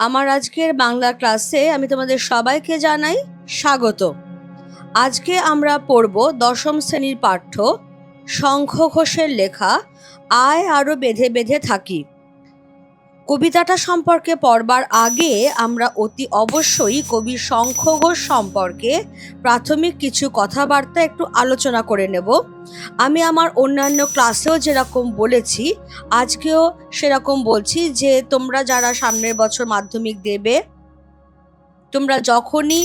আমার আজকের বাংলা ক্লাসে আমি তোমাদের সবাইকে জানাই স্বাগত। আজকে আমরা পড়ব দশম শ্রেণির পাঠ্য শঙ্খ ঘোষের লেখা, আয় আরও বেঁধে বেঁধে থাকি। কবিতাটা সম্পর্কে পড়বার আগে আমরা অতি অবশ্যই কবি শঙ্খ ঘোষ সম্পর্কে প্রাথমিক কিছু কথাবার্তা একটু আলোচনা করে নেব। আমি আমার অন্যান্য ক্লাসেও যেরকম বলেছি, আজকেও সেরকম বলছি যে তোমরা যারা সামনের বছর মাধ্যমিক দেবে, তোমরা যখনই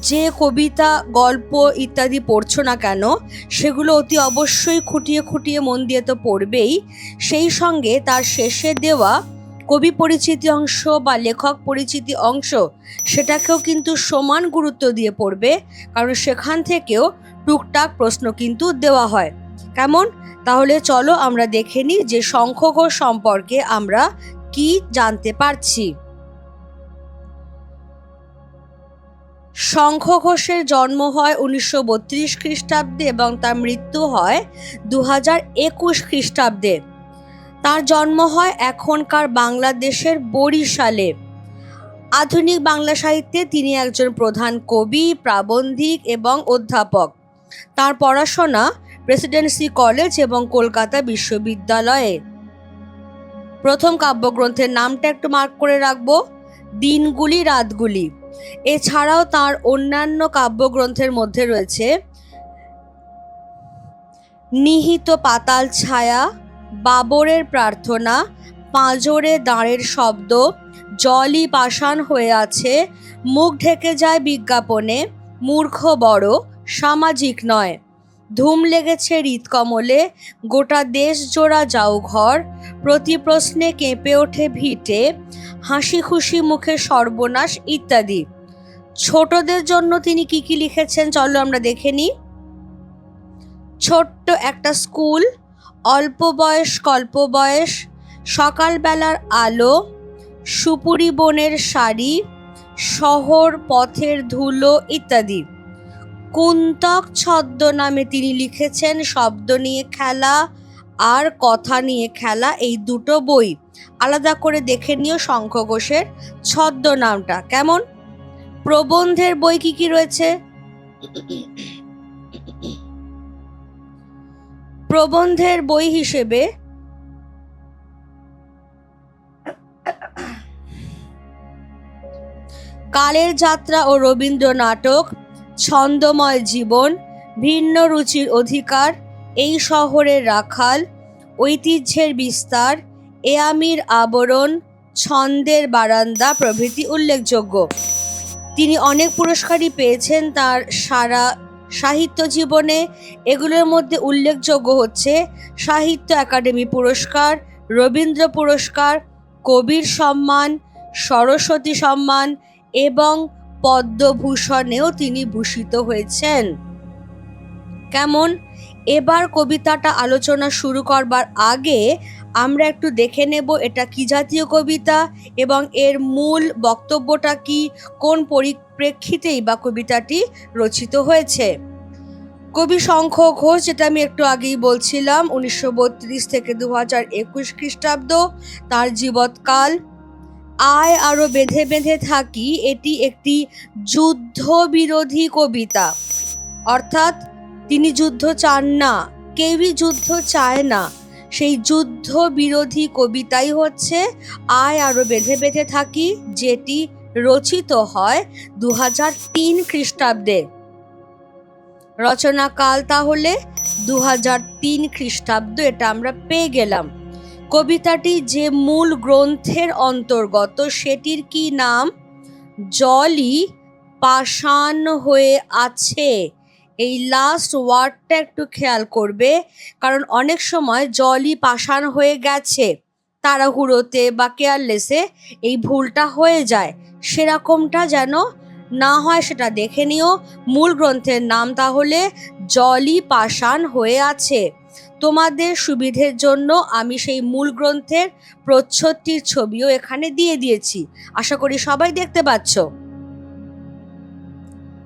যে কবিতা, গল্প ইত্যাদি পড়ছো না কেন, সেগুলো অতি অবশ্যই খুঁটিয়ে খুঁটিয়ে মন দিয়ে তো পড়বেই। সেই সঙ্গে তার শেষে দেওয়া কবি পরিচিতি অংশ বা লেখক পরিচিতি অংশ সেটাকেও কিন্তু সমান গুরুত্ব দিয়ে পড়বে, কারণ সেখান থেকেও টুকটাক প্রশ্ন কিন্তু দেওয়া হয়। কেমন? তাহলে চলো আমরা দেখে নিই যে শঙ্খ ঘোষ সম্পর্কে আমরা কি জানতে পারছি। শঙ্খ ঘোষের জন্ম হয় উনিশশো বত্রিশ খ্রিস্টাব্দে এবং তার মৃত্যু হয় দু হাজার একুশ খ্রিস্টাব্দে। তার জন্ম হয় এখনকার বাংলাদেশের বরিশালে। আধুনিক বাংলা সাহিত্যে তিনি একজন প্রধান কবি, প্রাবন্ধিক এবং অধ্যাপক। তার পড়াশোনা প্রেসিডেন্সি কলেজ এবং কলকাতা বিশ্ববিদ্যালয়ে। প্রথম কাব্যগ্রন্থের নামটা একটু মার্ক করে রাখব, দিনগুলি রাতগুলি। এছাড়াও তার অন্যান্য কাব্যগ্রন্থের মধ্যে রয়েছে, নিহিত পাতাল ছায়া বাবরের প্রার্থনা, পাঁজরে দাঁড়ের শব্দ, জলই পাষাণ হয়ে আছে, মুখ ঢেকে যায় বিজ্ঞাপনে, মূর্খ বড়, সামাজিক নয়। ধুম লেগেছে হৃৎকমলে গোটা দেশ জোড়া যাও ঘর, প্রতি প্রশ্নে কেঁপে ওঠে ভিটে, হাসি খুশি মুখে সর্বনাশ ইত্যাদি। ছোটদের জন্য তিনি কি কি লিখেছেন চলো আমরা দেখে নিই। ছোট্ট একটা স্কুল অল্প বয়স, কল্প বয়স, সকালবেলার আলো, সুপুরি বনের শাড়ি, শহর পথের ধুলো ইত্যাদি। কুন্তক ছদ্ম নামে তিনি লিখেছেন, শব্দ নিয়ে খেলা আর কথা নিয়ে খেলা, এই দুটো বই। আলাদা করে দেখে নিও শঙ্খ ঘোষের ছদ্ম নামটা। কেমন? প্রবন্ধের বই কি কি রয়েছে? প্রবন্ধের বই হিসেবে কালের যাত্রা ও রবীন্দ্র নাটক, ছন্দময় জীবন, ভিন্ন রুচির অধিকার, এই শহরের রাখাল, ঐতিহ্যের বিস্তার এয়ামির আবরণ, ছন্দের বারান্দা প্রভৃতি উল্লেখযোগ্য। তিনি অনেক পুরস্কারই পেয়েছেন তার সারা সাহিত্য জীবনে এগুলোর মধ্যে উল্লেখযোগ্য হচ্ছে সাহিত্য একাডেমি পুরস্কার, রবীন্দ্র পুরস্কার, কবির সম্মান, সরস্বতী সম্মান এবং পদ্মভূষণেও তিনি ভূষিত হয়েছেন। কেমন? এবার কবিতাটা আলোচনা শুরু করবার আগে আমরা একটু দেখে নেব এটা কি জাতীয় কবিতা এবং এর মূল বক্তব্যটা কি, কোন পরিপ্রেক্ষিতেই বা কবিতাটি রচিত হয়েছে। কবি শঙ্খ ঘোষ, যেটা আমি একটু আগেই বলছিলাম, উনিশশো বত্রিশ থেকে দু হাজার একুশ খ্রিস্টাব্দ, তার জীবৎকাল। আয় আরও বেঁধে বেঁধে থাকি, এটি একটি যুদ্ধ বিরোধী কবিতা। অর্থাৎ তিনি যুদ্ধ চান না, কেউই যুদ্ধ চায় না। সেই যুদ্ধ বিরোধী কবিতাই হচ্ছে, আয় আরও বেঁধে বেঁধে থাকি যেটি রচিত হয় দু হাজার তিন খ্রিস্টাব্দে। রচনাকাল তাহলে দু হাজার তিন খ্রিস্টাব্দ, এটা আমরা পেয়ে গেলাম। কবিতাটি যে মূল গ্রন্থের অন্তর্গত, সেটির কি নাম? জলই পাষাণ হয়ে আছে এই লাস্ট ওয়ার্ডটা একটু খেয়াল করবে। কারণ অনেক সময় জলই পাষাণ হয়ে গেছে, তাড়াহুড়োতে বা কেয়ারলেসে এই ভুলটা হয়ে যায়। সেরকমটা যেন না হয় সেটা দেখে নিও। মূল গ্রন্থের নাম তাহলে জলই পাষাণ হয়ে আছে। তোমাদের সুবিধের জন্য আমি সেই মূল গ্রন্থের প্রচ্ছদটির ছবিও এখানে দিয়ে দিয়েছি। আশা করি সবাই দেখতে পাচ্ছ।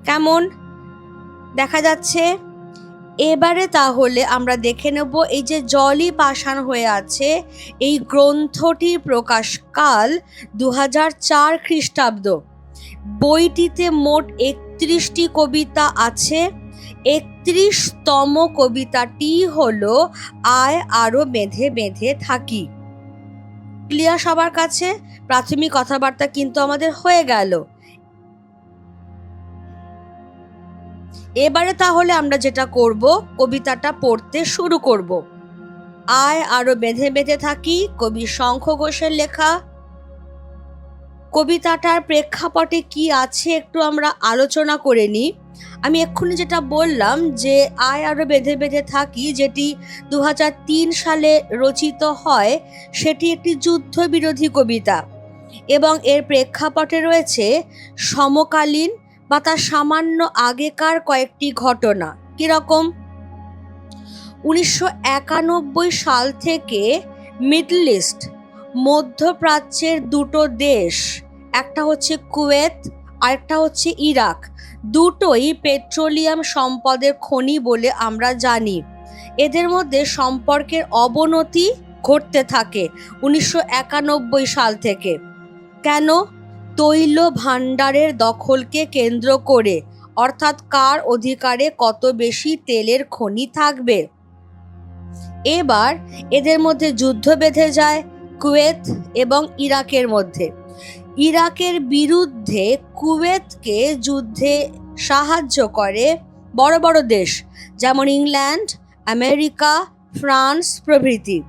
কেমন? দেখা যাচ্ছে, এবারে তাহলে আমরা দেখে নেব এই যে জলই পাষাণ হয়ে আছে, এই গ্রন্থটির প্রকাশকাল দু হাজার চার খ্রিস্টাব্দ। বইটিতে মোট একত্রিশটি কবিতা আছে, একত্রিশতম কবিতাটি হলো, আয় আরও বেঁধে বেঁধে থাকি। ক্লিয়ার সবার কাছে? প্রাথমিক কথাবার্তা কিন্তু আমাদের হয়ে গেল। এবারে তাহলে আমরা যেটা করব, কবিতাটা পড়তে শুরু করব। আয় আরও বেঁধে বেঁধে থাকি, কবি শঙ্খ ঘোষের লেখা। কবিতাটার প্রেক্ষাপটে কি আছে একটু আমরা আলোচনা করে নিই। আমি এক্ষুনি যেটা বললাম যে, আয় আরও বেঁধে বেঁধে থাকি, যেটি দু হাজার তিন সালে রচিত হয়, সেটি একটি যুদ্ধবিরোধী কবিতা। এবং এর প্রেক্ষাপটে রয়েছে, সমকালীন বা তার সামান্য আগেকার কয়েকটি ঘটনা। কীরকম? উনিশশো একানব্বই সাল থেকে মিডল ইস্ট, মধ্যপ্রাচ্যের দুটো দেশ, একটা হচ্ছে কুয়েত আরেকটা হচ্ছে ইরাক, দুটোই পেট্রোলিয়াম সম্পদের খনি বলে আমরা জানি। এদের মধ্যে সম্পর্কের অবনতি ঘটতে থাকে উনিশশো একানব্বই সাল থেকে। কেন? তৈল ভাণ্ডারের দখলকে কেন্দ্র করে, অর্থাৎ কার অধিকারে কত বেশি তেলের খনি থাকবে? এবার এদের মধ্যে যুদ্ধ বেঁধে যায় কুয়েত এবং ইরাকের মধ্যে। ইরাকের বিরুদ্ধে কুয়েতকে যুদ্ধে সাহায্য করে বড় বড় দেশ, যেমন ইংল্যান্ড, আমেরিকা, ফ্রান্স প্রভৃতি।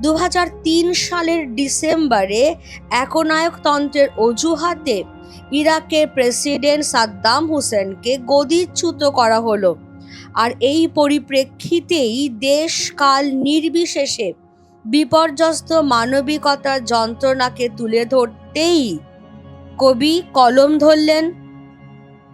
দু হাজার তিন সালের ডিসেম্বরে একনায়কতন্ত্রের অজুহাতে ইরাকের প্রেসিডেন্ট সাদ্দাম হুসেনকে গদিচ্যুত করা হলো। আর এই পরিপ্রেক্ষিতেই দেশ কাল নির্বিশেষে বিপর্যস্ত মানবিকতার যন্ত্রণাকে তুলে ধরতেই কবি কলম ধরলেন।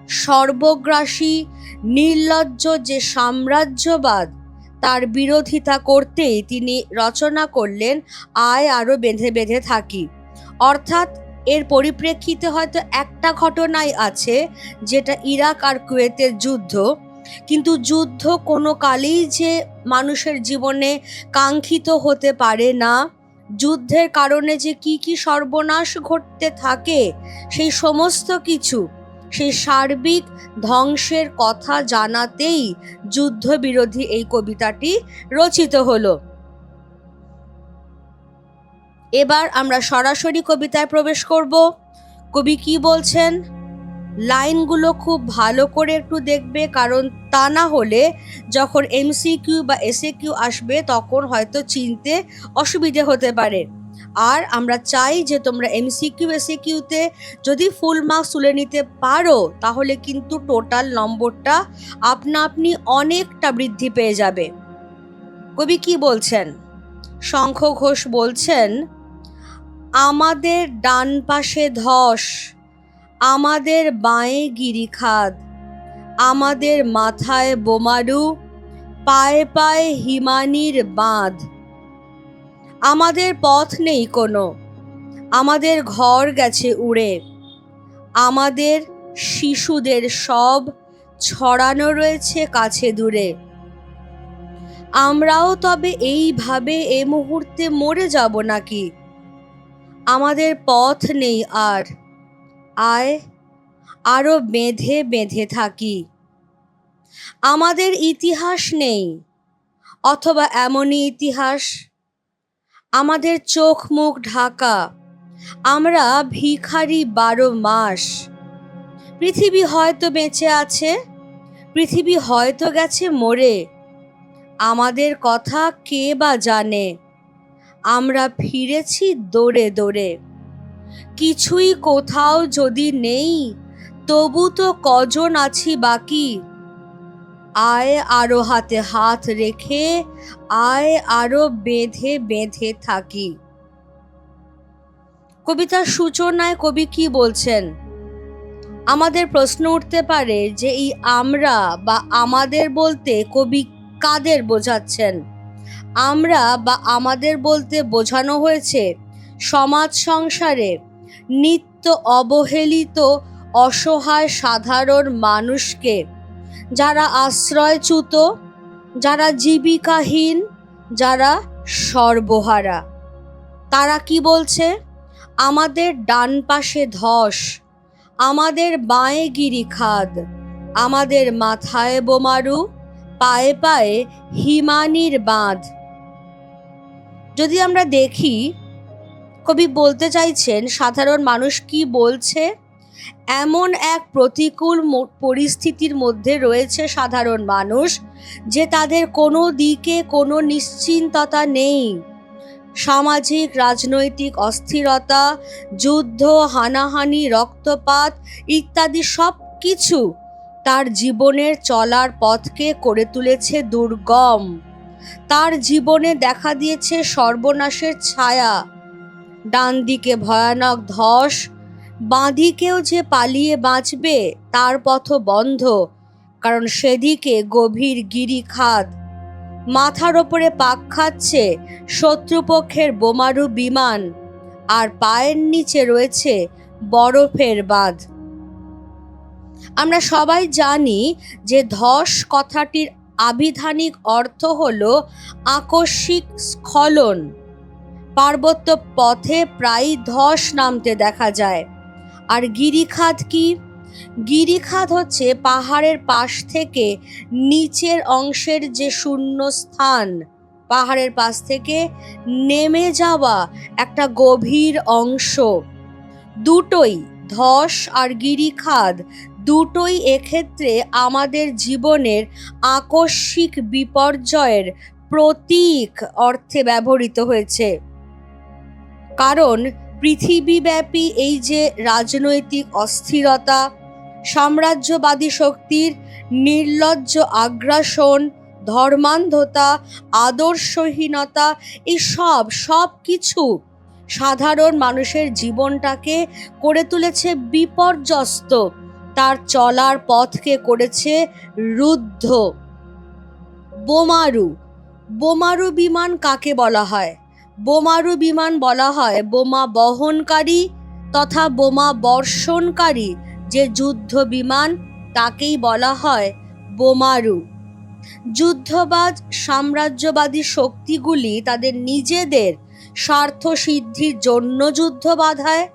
সর্বগ্রাসী, নির্লজ্জ যে সাম্রাজ্যবাদ তার বিরোধিতা করতেই তিনি রচনা করলেন, আয় আরও বেঁধে বেঁধে থাকি। অর্থাৎ এর পরিপ্রেক্ষিতে হয়তো একটা ঘটনাই আছে, যেটা ইরাক আর কুয়েতের যুদ্ধ। কিন্তু যুদ্ধ কোনো কালেই যে মানুষের জীবনে কাঙ্ক্ষিত হতে পারে না। যুদ্ধের কারণে যে কি কি সর্বনাশ ঘটতে থাকে, সেই সমস্ত কিছু সেই সার্বিক ধ্বংসের কথা জানাতেই যুদ্ধবিরোধী এই কবিতাটি রচিত হলো। এবার আমরা সরাসরি কবিতায় প্রবেশ করব। কবি কি বলছেন? লাইনগুলো খুব ভালো করে একটু দেখবে, কারণ তা না হলে যখন এমসিকিউ বা এসএ কিউ আসবে, তখন হয়তো চিনতে অসুবিধে হতে পারে। আর আমরা চাই যে তোমরা এমসিকিউ এসএ কিউতে যদি ফুল মার্কস তুলে নিতে পারো, তাহলে কিন্তু টোটাল নম্বরটা আপনা আপনি অনেকটা বৃদ্ধি পেয়ে যাবে। কবি কি বলছেন? শঙ্খ ঘোষ বলছেন, আমাদের ডান পাশে ধস, আমাদের বাঁয়ে গিরিখাদ আমাদের মাথায় বোমারু, পায়ে পায়ে হিমানির বাঁধ। আমাদের পথ নেই কোনো। আমাদের ঘর গেছে উড়ে। আমাদের শিশুদের সব ছড়ানো রয়েছে কাছে দূরে। আমরাও তবে এইভাবে এ মুহূর্তে মরে যাব নাকি? আমাদের পথ নেই আর। আয়, আরও বেঁধে বেঁধে থাকি। আমাদের ইতিহাস নেই, অথবা এমনই ইতিহাস আমাদের চোখ মুখ ঢাকা। আমরা ভিখারি বারো মাস। পৃথিবী হয়তো বেঁচে আছে, পৃথিবী হয়তো গেছে মরে। আমাদের কথা কে বা জানে? আমরা ফিরেছি দৌড়ে দৌড়ে। কিছুই কোথাও যদি নেই, তবু তো কজন আছি বাকি। আয় আরও হাতে হাত রেখে, আয় আরও বেঁধে বেঁধে থাকি। কবিতার সূচনায় কবি কি বলছেন? আমাদের প্রশ্ন উঠতে পারে যে এই আমরা বা আমাদের বলতে কবি কাদের বোঝাচ্ছেন? আমরা বা আমাদের বলতে বোঝানো হয়েছে সমাজ সংসারে নিত্য অবহেলিত অসহায় সাধারণ মানুষকে। যারা আশ্রয়চ্যুত, যারা জীবিকাহীন, যারা সর্বহারা। তারা কি বলছে? আমাদের ডান পাশে ধস, আমাদের বাঁয়ে গিরি খাদ, আমাদের মাথায় বোমারু, পায়ে পায়ে হিমানির বাঁধ। যদি আমরা দেখি, কবি বলতে চাইছেন, সাধারণ মানুষ কি বলছে? এমন এক প্রতিকূল পরিস্থিতির মধ্যে রয়েছে সাধারণ মানুষ যে তাদের কোনো দিকে কোনো নিশ্চিন্ততা নেই। সামাজিক, রাজনৈতিক অস্থিরতা, যুদ্ধ, হানাহানি, রক্তপাত ইত্যাদি সব কিছু তার জীবনের চলার পথকে করে তুলেছে দুর্গম। তার জীবনে দেখা দিয়েছে সর্বনাশের ছায়া। ডান দিকে ভয়ানক ধস বাঁদিকেও যে পালিয়ে বাঁচবে, তার পথ বন্ধ, কারণ সেদিকে গভীর গিরিখাদ মাথার ওপরে পাক খাচ্ছে শত্রুপক্ষের বোমারু বিমান, আর পায়ের নিচে রয়েছে বরফের বাঁধ। আমরা সবাই জানি যে ধস কথাটির আবিধানিক অর্থ হল আকস্মিক স্খলন। পার্বত্য পথে প্রায় ধস নামতে দেখা যায়। আর গিরিখাত কি? গিরিখাত হচ্ছে পাহাড়ের পাশ থেকে নিচের অংশের যে শূন্য স্থান পাহাড়ের পাশ থেকে নেমে যাওয়া একটা গভীর অংশ। দুটোই ধস আর গিরিখাদ দুটোই এক্ষেত্রে আমাদের জীবনের আকস্মিক বিপর্যয়ের প্রতীক অর্থে ব্যবহৃত হয়েছে। কারণ পৃথিবীব্যাপী এই যে রাজনৈতিক অস্থিরতা, সাম্রাজ্যবাদী শক্তির নির্লজ্জ আগ্রাসন, ধর্মান্ধতা, আদর্শহীনতা এই সব সব কিছু সাধারণ মানুষের জীবনটাকে করে তুলেছে বিপর্যস্ত। তার চলার পথকে করেছে রুদ্ধ। বোমারু। বোমারু বিমান কাকে বলা হয়? বোমারু বিমান বলা হয়। বোমা বহনকারী তথা বোমা বর্ষণকারী যে যুদ্ধ বিমান, তাকেই বলা হয় বোমারু। যুদ্ধবাজ সাম্রাজ্যবাদী শক্তিগুলি তাদের নিজেদের স্বার্থ সিদ্ধির জন্য যুদ্ধ বাধায়।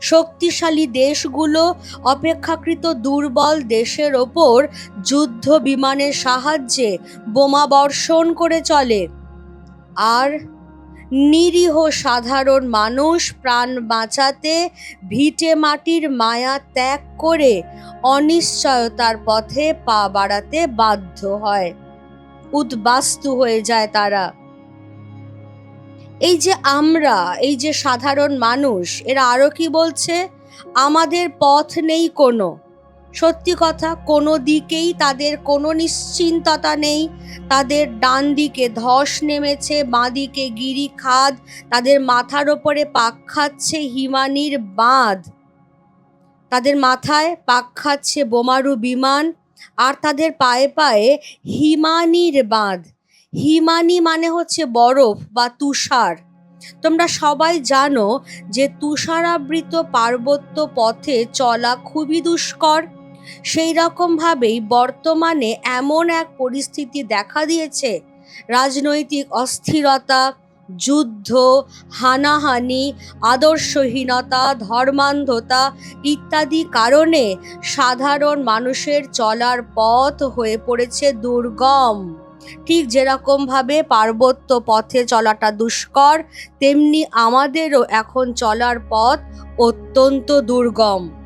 শক্তিশালী দেশগুলো অপেক্ষাকৃত দুর্বল দেশের ওপর যুদ্ধ বিমানের সাহায্যে বোমা বর্ষণ করে চলে। আর নিরীহ সাধারণ মানুষ প্রাণ বাঁচাতে, ভিটে মাটির মায়া ত্যাগ করে অনিশ্চয়তার পথে পা বাড়াতে বাধ্য হয়। উদ্বাস্তু হয়ে যায় তারা। এই যে আমরা, এই যে সাধারণ মানুষ, এরা আরও কি বলছে? আমাদের পথ নেই কোনো। সত্যি কথা, কোনো দিকেই তাদের কোনো নিশ্চিন্ততা নেই। তাদের ডান দিকে ধস নেমেছে, বাঁ দিকে গিরি খাদ, তাদের মাথার ওপরে পাক খাচ্ছে হিমানির বাঁধ। তাদের মাথায় পাক খাচ্ছে বোমারু বিমান, আর তাদের পায়ে পায়ে হিমানির বাঁধ। হিমানি মানে হচ্ছে বরফ বা তুষার। তোমরা সবাই জানো যে তুষারাবৃত পার্বত্য পথে চলা খুবই দুষ্কর। সেই রকমভাবেই বর্তমানে এমন এক পরিস্থিতি দেখা দিয়েছে। রাজনৈতিক অস্থিরতা, যুদ্ধ, হানাহানি, আদর্শহীনতা, ধর্মান্ধতা ইত্যাদি কারণে সাধারণ মানুষের চলার পথ হয়ে পড়েছে দুর্গম। ঠিক যেরকমভাবে পার্বত্য পথে চলাটা দুষ্কর, তেমনি আমাদেরও এখন চলার পথ অত্যন্ত দুর্গম।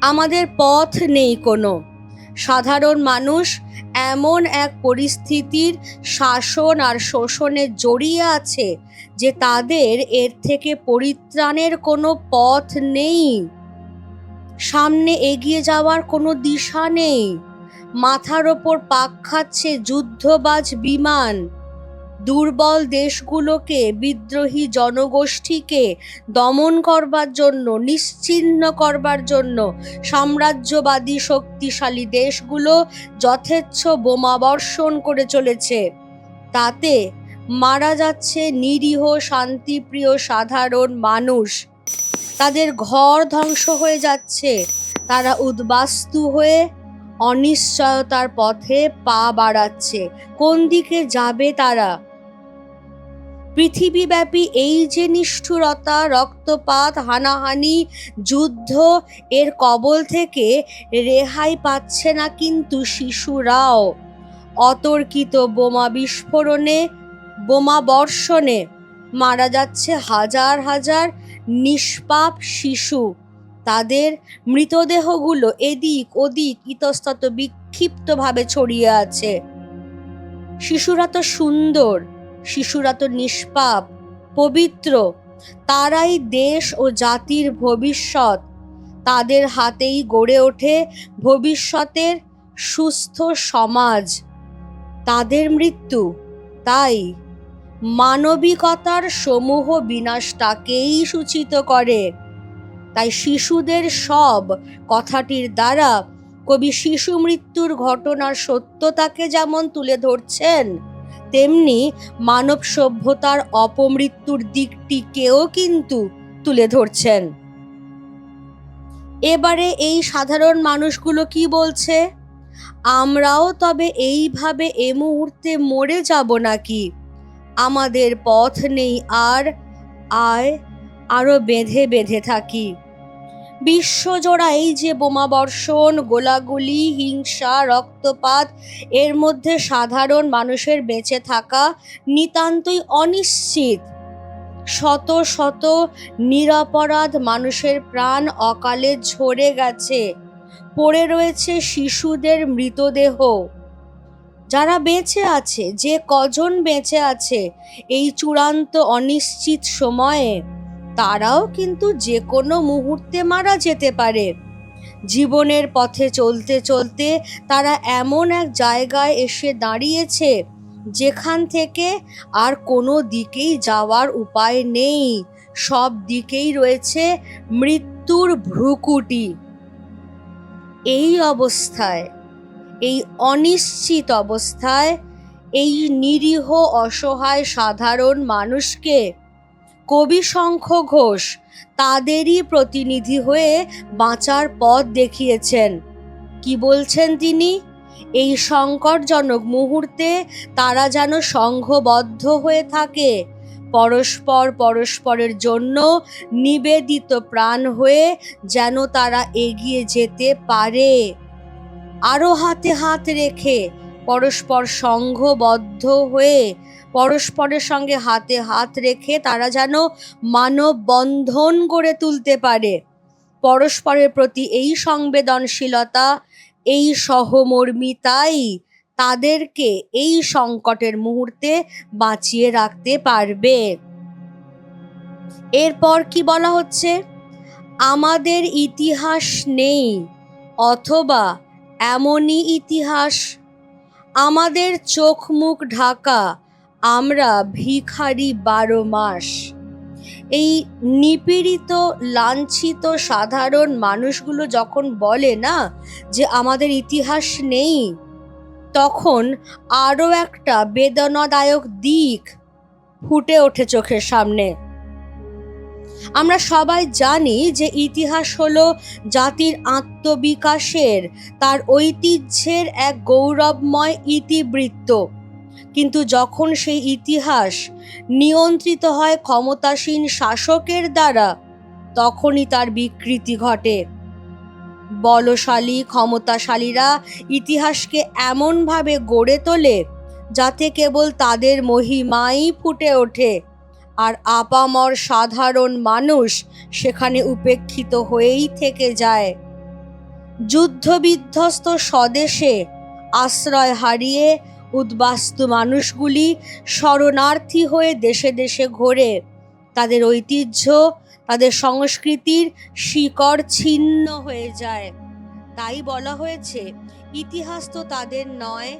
আমাদের পথ নেই কোনো। সাধারণ মানুষ এমন এক পরিস্থিতির শাসন আর শোষণে জড়িয়ে আছে যে তাদের এর থেকে পরিত্রাণের কোনো পথ নেই। সামনে এগিয়ে যাওয়ার কোনো দিশা নেই। মাথার ওপর পাক খাচ্ছে যুদ্ধবাজ বিমান। দুর্বল দেশগুলোকে বিদ্রোহী জনগোষ্ঠীকে দমন করবার জন্য নিশ্চিহ্ন করবার জন্য সাম্রাজ্যবাদী শক্তিশালী দেশগুলো যথেচ্ছ বোমা বর্ষণ করে চলেছে। তাতে মারা যাচ্ছে নিরীহ, শান্তিপ্রিয়, সাধারণ মানুষ। তাদের ঘর ধ্বংস হয়ে যাচ্ছে। তারা উদ্বাস্তু হয়ে অনিশ্চয়তার পথে পা বাড়াচ্ছে। কোন দিকে যাবে তারা? পৃথিবীব্যাপী এই যে নিষ্ঠুরতা, রক্তপাত, হানাহানি, যুদ্ধ, এর কবল থেকে রেহাই পাচ্ছে না কিন্তু শিশুরাও। অতর্কিত বোমা বিস্ফোরণে, বোমা বর্ষণে মারা যাচ্ছে হাজার হাজার নিষ্পাপ শিশু। তাদের মৃতদেহগুলো এদিক ওদিক ইতস্তত বিক্ষিপ্তভাবে ছড়িয়ে আছে। শিশুরা তো সুন্দর শিশুরা তো নিষ্পাপ, পবিত্র। তারাই দেশ ও জাতির ভবিষ্যৎ। তাদের হাতেই গড়ে ওঠে ভবিষ্যতের সুস্থ সমাজ। তাদের মৃত্যু, তাই মানবিকতার সমূহ বিনাশটাকেই সূচিত করে। তাই শিশুদের সব কথাটির দ্বারা কবি শিশু মৃত্যুর ঘটনার সত্যতাকে যেমন তুলে ধরছেন তেমনি মানব সভ্যতার অপমৃত্যুর দিকটিকেও কিন্তু তুলে ধরছেন। এবারে এই সাধারণ মানুষগুলো কি বলছে? আমরাও তবে এইভাবে এ মুহূর্তে মরে যাব নাকি? আমাদের পথ নেই আর, আয় আরও বেঁধে বেঁধে থাকি। বিশ্বজোড়া এই যে বোমা বর্ষণ, গোলাগুলি, হিংসা, রক্তপাত, এর মধ্যে সাধারণ মানুষের বেঁচে থাকা নিতান্তই অনিশ্চিত। শত শত নিরপরাধ মানুষের প্রাণ অকালে ঝরে গেছে। পড়ে রয়েছে শিশুদের মৃতদেহ। যারা বেঁচে আছে, যে কজন বেঁচে আছে, এই চূড়ান্ত অনিশ্চিত সময়ে তারাও কিন্তু যে কোনো মুহূর্তে মারা যেতে পারে। জীবনের পথে চলতে চলতে তারা এমন এক জায়গায় এসে দাঁড়িয়েছে, যেখান থেকে আর কোনো দিকেই যাওয়ার উপায় নেই। সব দিকেই রয়েছে মৃত্যুর ভ্রুকুটি। এই অবস্থায়, এই অনিশ্চিত অবস্থায়, এই নিরীহ, অসহায়, সাধারণ মানুষকে কবি শঙ্খ ঘোষ তাদেরই প্রতিনিধি হয়ে বাঁচার পথ দেখিয়েছেন। কি বলছেন তিনি? এই সংকটজনক মুহূর্তে তারা যেন সংঘবদ্ধ হয়ে থাকে, পরস্পর পরস্পরের জন্য নিবেদিত প্রাণ হয়ে যেন তারা এগিয়ে যেতে পারে। আরও হাতে হাত রেখে পরস্পর সংঘবদ্ধ হয়ে পরস্পরের সঙ্গে হাতে হাত রেখে তারা যেন মানব বন্ধন গড়ে তুলতে পারে। পরস্পরের প্রতি এই সংবেদনশীলতা, এই সহমর্মিতাই তাদেরকে এই সংকটের মুহূর্তে বাঁচিয়ে রাখতে পারবে। এরপর কি বলা হচ্ছে? আমাদের ইতিহাস নেই, অথবা এমনই ইতিহাস। আমাদের চোখ মুখ ঢাকা আমরা ভিখারি বারো মাস। এই নিপীড়িত, লাঞ্ছিত, সাধারণ মানুষগুলো যখন বলে না যে আমাদের ইতিহাস নেই, তখন আরও একটা বেদনাদায়ক দিক ফুটে ওঠে চোখের সামনে। আমরা সবাই জানি যে ইতিহাস হলো জাতির আত্মবিকাশের, তার ঐতিহ্যের এক গৌরবময় ইতিবৃত্ত। কিন্তু যখন সেই ইতিহাস নিয়ন্ত্রিত হয় ক্ষমতাসীন শাসকের দ্বারা, তখনই তার বিকৃতি ঘটে। বলশালী, ক্ষমতাশালীরা ইতিহাসকে এমনভাবে গড়ে তোলে, যাতে কেবল তাদের মহিমাই ফুটে ওঠে, আর আপামর সাধারণ মানুষ সেখানে উপেক্ষিত হয়েই থেকে যায়। যুদ্ধবিধ্বস্ত স্বদেশে আশ্রয় হারিয়ে উদ্বাস্তু মানুষগুলি শরণার্থী হয়ে দেশে দেশে ঘোরে। তাদের ঐতিহ্য, তাদের সংস্কৃতির শিকড় ছিন্ন হয়ে যায়। তাই বলা হয়েছে, ইতিহাস তো তাদের নয়।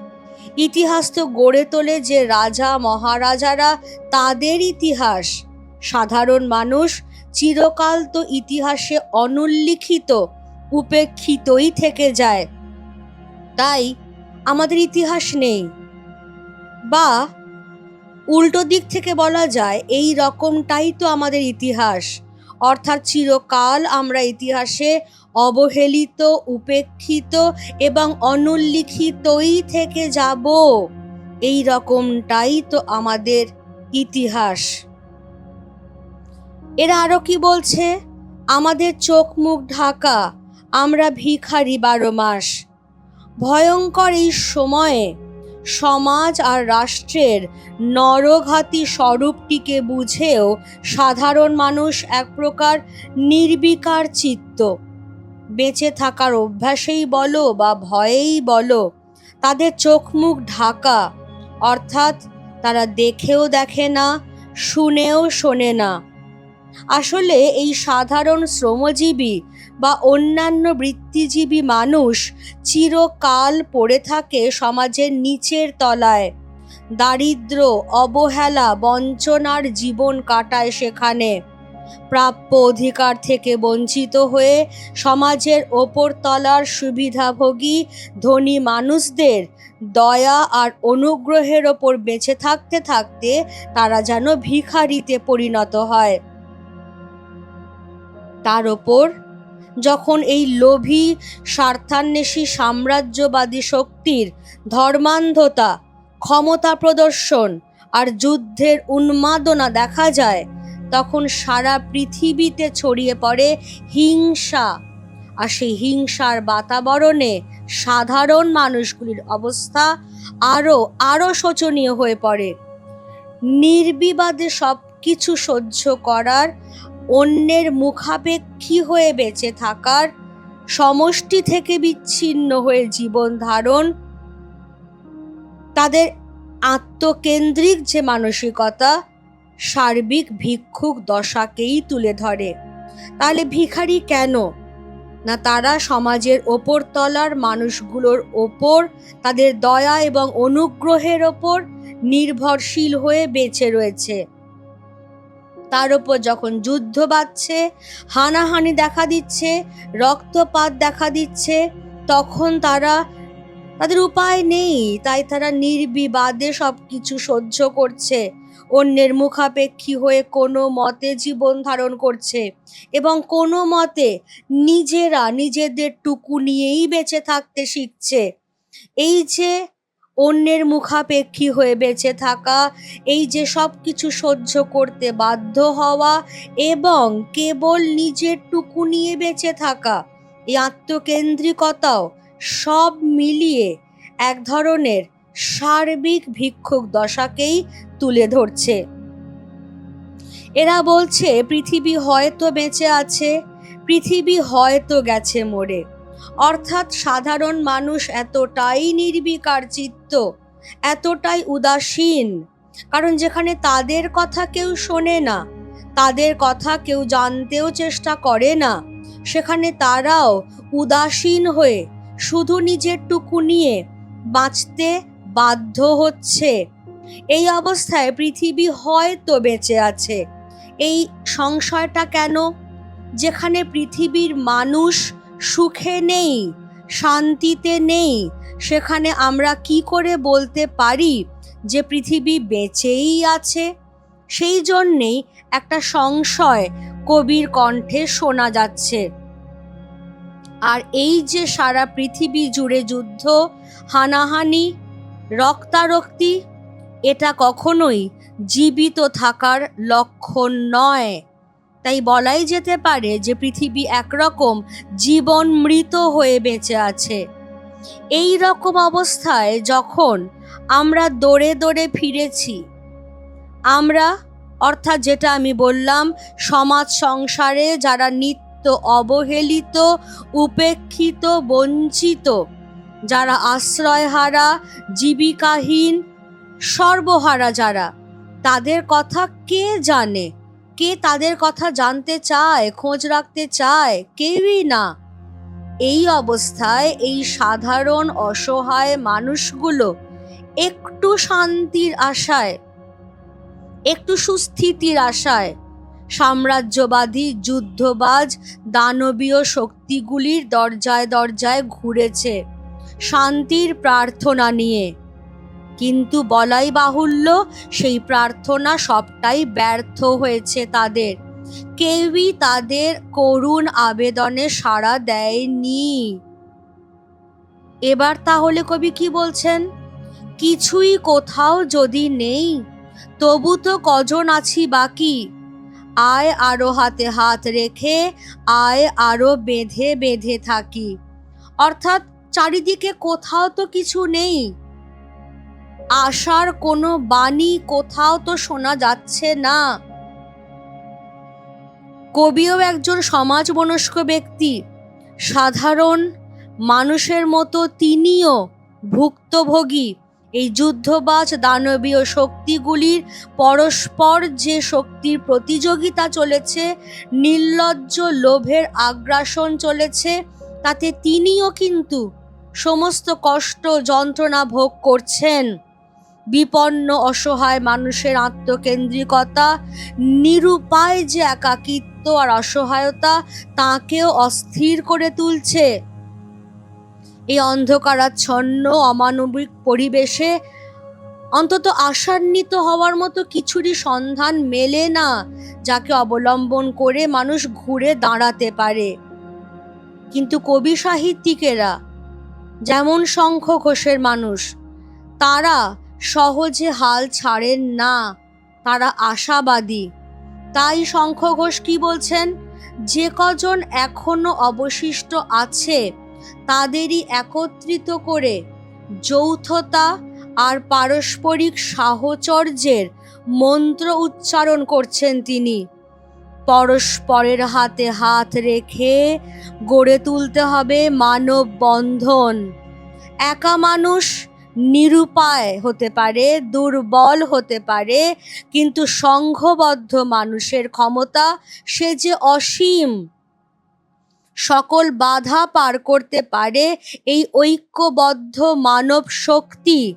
ইতিহাস তো গড়ে তোলে যে রাজা, মহারাজারা, তাদের ইতিহাস। সাধারণ মানুষ চিরকাল তো ইতিহাসে অনুল্লিখিত, উপেক্ষিতই থেকে যায়। তাই আমাদের ইতিহাস নেই। বা উল্টো দিক থেকে বলা যায়, এই রকমটাই তো আমাদের ইতিহাস। অর্থাৎ চিরকাল আমরা ইতিহাসে অবহেলিত, উপেক্ষিত এবং অনুল্লিখিতই থেকে যাব। এই রকমটাই তো আমাদের ইতিহাস। এরা আরও কি বলছে? আমাদের চোখ মুখ ঢাকা, আমরা ভিখারি বারো মাস। ভয়ঙ্কর এই সময়ে সমাজ আর রাষ্ট্রের নরঘাতী স্বরূপটিকে বুঝেও সাধারণ মানুষ এক প্রকার নির্বিকার চিত্ত। বেঁচে থাকার অভ্যাসেই বলো বা ভয়েই বলো, তাদের চোখ মুখ ঢাকা। অর্থাৎ তারা দেখেও দেখে না, শুনেও শোনে না। আসলে এই সাধারণ শ্রমজীবী বা অন্যান্য বৃত্তিজীবী মানুষ চিরকাল পড়ে থাকে সমাজের নিচের তলায়। দারিদ্র, অবহেলা, বঞ্চনার জীবন কাটায় সেখানে। প্রাপ্য অধিকার থেকে বঞ্চিত হয়ে সমাজের ওপর তলার সুবিধাভোগী ধনী মানুষদের দয়া আর অনুগ্রহের ওপর বেঁচে থাকতে থাকতে তারা যেন ভিখারিতে পরিণত হয়। তার ওপর যখন এই লোভী স্বার্থান্বেষী সাম্রাজ্যবাদী শক্তির ধর্মান্ধতা, ক্ষমতা প্রদর্শন আর যুদ্ধের উন্মাদনা দেখা যায়, তখন সারা পৃথিবীতে ছড়িয়ে পড়ে হিংসা। আর সেই হিংসার বাতাবরণে সাধারণ মানুষগুলির অবস্থা আরও আরও শোচনীয় হয়ে পড়ে। নির্বিবাদে সব কিছু সহ্য করার অন্যের মুখাপেক্ষী হয়ে বেঁচে থাকার সমষ্টি থেকে বিচ্ছিন্ন হয়ে জীবন ধারণ, তাদের আত্মকেন্দ্রিক যে মানসিকতা, সার্বিক ভিক্ষুক দশাকেই তুলে ধরে। তাহলে ভিখারি কেন? না তারা সমাজের ওপর তলার মানুষগুলোর ওপর, তাদের দয়া এবং অনুগ্রহের ওপর নির্ভরশীল হয়ে বেঁচে রয়েছে। তার ওপর যখন যুদ্ধ বাড়ছে হানাহানি দেখা দিচ্ছে, রক্তপাত দেখা দিচ্ছে, তখন তারা তাদের উপায় নেই। তাই তারা নির্বিবাদে সব কিছু সহ্য করছে। অন্যের মুখাপেক্ষী হয়ে কোনো মতে জীবন ধারণ করছে এবং কোনো মতে নিজেরা নিজেদের টুকু নিয়েই বেঁচে থাকতে শিখছে। এই যে অন্যের মুখাপেক্ষী হয়ে বেঁচে থাকা, এই যে সব কিছু সহ্য করতে বাধ্য হওয়া এবং কেবল নিজের টুকু নিয়ে বেঁচে থাকা, এই আত্মকেন্দ্রিকতাও সব মিলিয়ে এক ধরনের সার্বিক ভিক্ষুক দশাকেই তুলে ধরছে। এরা বলছে, পৃথিবী হয়তো বেঁচে আছে, পৃথিবী হয়তো গেছে মরে। অর্থাৎ সাধারণ মানুষ এতটাই নির্বিকার চিত্ত, এতটাই উদাসীন। কারণ যেখানে তাদের কথা কেউ শোনে না, তাদের কথা কেউ জানতেও চেষ্টা করে না, সেখানে তারাও উদাসীন হয়ে শুধু নিজের টুকু নিয়ে বাঁচতে বাধ্য হচ্ছে। এই অবস্থায় পৃথিবী হয়তো বেঁচে আছে। এই সংশয়টা কেন? যেখানে পৃথিবীর মানুষ সুখে নেই, শান্তিতে নেই, সেখানে আমরা কি করে বলতে পারি যে পৃথিবী বেঁচেই আছে? সেই জন্যেই একটা সংশয় কবির কণ্ঠে শোনা যাচ্ছে। আর এই যে সারা পৃথিবী জুড়ে যুদ্ধ, হানাহানি, রক্তারক্তি, এটা কখনোই জীবিত থাকার লক্ষণ নয়। তাই বলাই যেতে পারে যে পৃথিবী একরকম জীবন মৃত হয়ে বেঁচে আছে। এই রকম অবস্থায় যখন আমরা দৌড়ে দৌড়ে ফিরেছি, আমরা, অর্থাৎ যেটা আমি বললাম, সমাজ সংসারে যারা নিত্য অবহেলিত, উপেক্ষিত, বঞ্চিত, যারা আশ্রয়হারা, জীবিকাহীন, সর্বহারা যারা, তাদের কথা কে জানে? কে তাদের কথা জানতে চায়, খোঁজ রাখতে চায়? কেউই না। এই অবস্থায় এই সাধারণ অসহায় মানুষগুলো একটু শান্তির আশায়, একটু সুস্থিতির আশায়, সাম্রাজ্যবাদী, যুদ্ধবাজ, দানবীয় শক্তিগুলির দরজায় দরজায় ঘুরেছে, শান্তির প্রার্থনা নিয়ে। কিন্তু বলাই বাহুল্য, সেই প্রার্থনা সবটাই ব্যর্থ হয়েছে তাদের। কেউই তাদের করুণ আবেদনে সাড়া দেয়নি। এবার তাহলে কবি কি বলছেন? কিছুই কোথাও যদি নেই, তবু তো কজন আছি বাকি? আয় আরও হাতে হাত রেখে, আয় আরও বেঁধে বেঁধে থাকি। অর্থাৎ চারিদিকে কোথাও তো কিছু নেই। আশার কোনো বাণী কোথাও তো শোনা যাচ্ছে না। কবিও একজন সমাজ মনস্ক ব্যক্তি। সাধারণ মানুষের মতো তিনিও ভুক্তভোগী। এই যুদ্ধবাজ দানবীয় শক্তিগুলির পরস্পর যে শক্তির প্রতিযোগিতা চলেছে, নির্লজ্জ লোভের আগ্রাসন চলেছে, তাতে তিনিও কিন্তু সমস্ত কষ্ট যন্ত্রণা ভোগ করছেন। বিপন্ন অসহায় মানুষের আত্মকেন্দ্রিকতা, নিরুপায় যে একাকিত্ব আর অসহায়তা, তাকেও অস্থির করে তুলছে। এই অন্ধকারাচ্ছন্ন, অমানবিক পরিবেশে অন্তত আশান্বিত হওয়ার মতো কিছুরই সন্ধান মেলে না, যাকে অবলম্বন করে মানুষ ঘুরে দাঁড়াতে পারে। কিন্তু কবি সাহিত্যিকেরা, যেমন শঙ্খ ঘোষের মানুষ, তারা সহজে হাল ছাড়েন না, তারা আশাবাদী। তাই শঙ্খ ঘোষ কি বলছেন? যে কজন এখনও অবশিষ্ট আছে, তাদেরই একত্রিত করে যৌথতা আর পারস্পরিক সাহচর্যের মন্ত্র উচ্চারণ করছেন তিনি। পরস্পরের হাতে হাত রেখে গড়ে তুলতে হবে মানব বন্ধন একা মানুষ নিরুপায় হতে পারে, দুর্বল হতে পারে, কিন্তু সংঘবদ্ধ মানুষের ক্ষমতা সে যে অসীম। সকল বাধা পার করতে পারে এই ঐক্যবদ্ধ মানব শক্তি।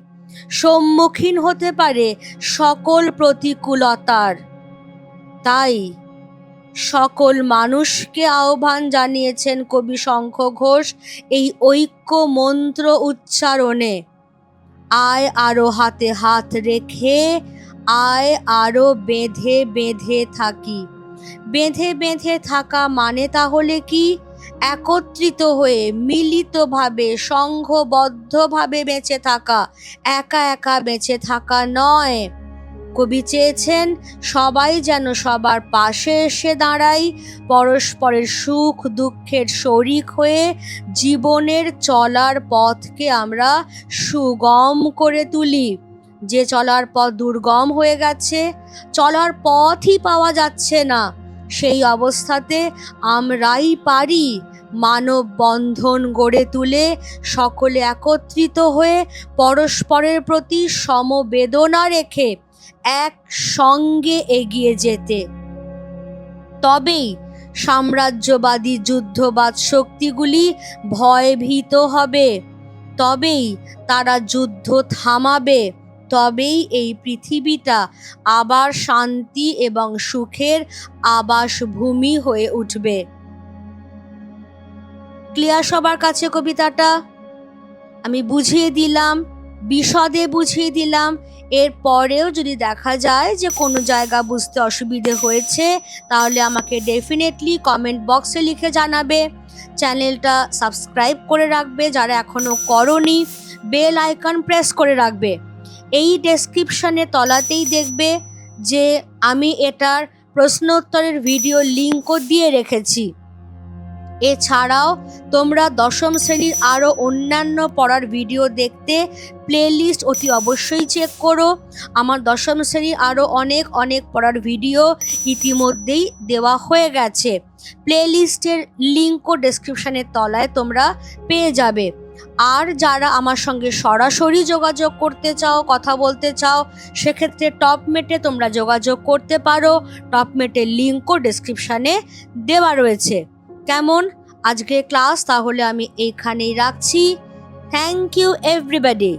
সম্মুখীন হতে পারে সকল প্রতিকূলতার। তাই সকল মানুষকে আহ্বান জানিয়েছেন কবি শঙ্খ ঘোষ এই ঐক্য মন্ত্র উচ্চারণে। আয় আরও হাতে হাত রেখে, আয় আরও বেঁধে বেঁধে থাকি। বেঁধে বেঁধে থাকা মানে তাহলে কি? একত্রিত হয়ে, মিলিতভাবে, সংঘবদ্ধভাবে বেঁচে থাকা। একা একা বেঁচে থাকা নয়। কবি চেয়েছেন, সবাই যেন সবার পাশে এসে দাঁড়াই, পরস্পরের সুখ দুঃখের শরিক হয়ে জীবনের চলার পথকে আমরা সুগম করে তুলি। যে চলার পথ দুর্গম হয়ে গেছে, চলার পথই পাওয়া যাচ্ছে না। সেই অবস্থাতে আমরাই পারি মানব বন্ধন গড়ে তুলে, সকলে একত্রিত হয়ে পরস্পরের প্রতি সমবেদনা রেখে এক সঙ্গে এগিয়ে যেতে। তবেই সাম্রাজ্যবাদী যুদ্ধবাদ শক্তিগুলি ভয়ভীত হবে। তবেই তারা যুদ্ধ থামাবে। তবেই এই পৃথিবীটা আবার শান্তি এবং সুখের আবাসভূমি হয়ে উঠবে। ক্লিয়ার সবার কাছে কবিতাটা? আমি বুঝিয়ে দিলাম, বিশদে বুঝিয়ে দিলাম এর পরেও যদি দেখা যায় যে কোনো জায়গা বুঝতে অসুবিধে হয়েছে, তাহলে আমাকে ডেফিনেটলি কমেন্ট বক্সে লিখে জানাবে। চ্যানেলটা সাবস্ক্রাইব করে রাখবে, যারা এখনও করনি বেল আইকন প্রেস করে রাখবে। এই ডেসক্রিপশানে তলাতেই দেখবে যে আমি এটার প্রশ্নোত্তরের ভিডিও লিঙ্কও দিয়ে রেখেছি। এছাড়াও, তোমরা দশম শ্রেণির আরও অন্যান্য পড়ার ভিডিও দেখতে প্লেলিস্ট অতি অবশ্যই চেক করো। আমার দশম শ্রেণির আরও অনেক অনেক পড়ার ভিডিও ইতিমধ্যেই দেওয়া হয়ে গেছে। প্লেলিস্টের লিঙ্কও ডেসক্রিপশানের তলায় তোমরা পেয়ে যাবে। আর যারা আমার সঙ্গে সরাসরি যোগাযোগ করতে চাও, কথা বলতে চাও, সেক্ষেত্রে টপমেটে তোমরা যোগাযোগ করতে পারো। টপমেটের লিঙ্কও ডেসক্রিপশানে দেওয়া রয়েছে। কেমন? আজকের ক্লাস তাহলে আমি এইখানেই রাখছি। Thank you everybody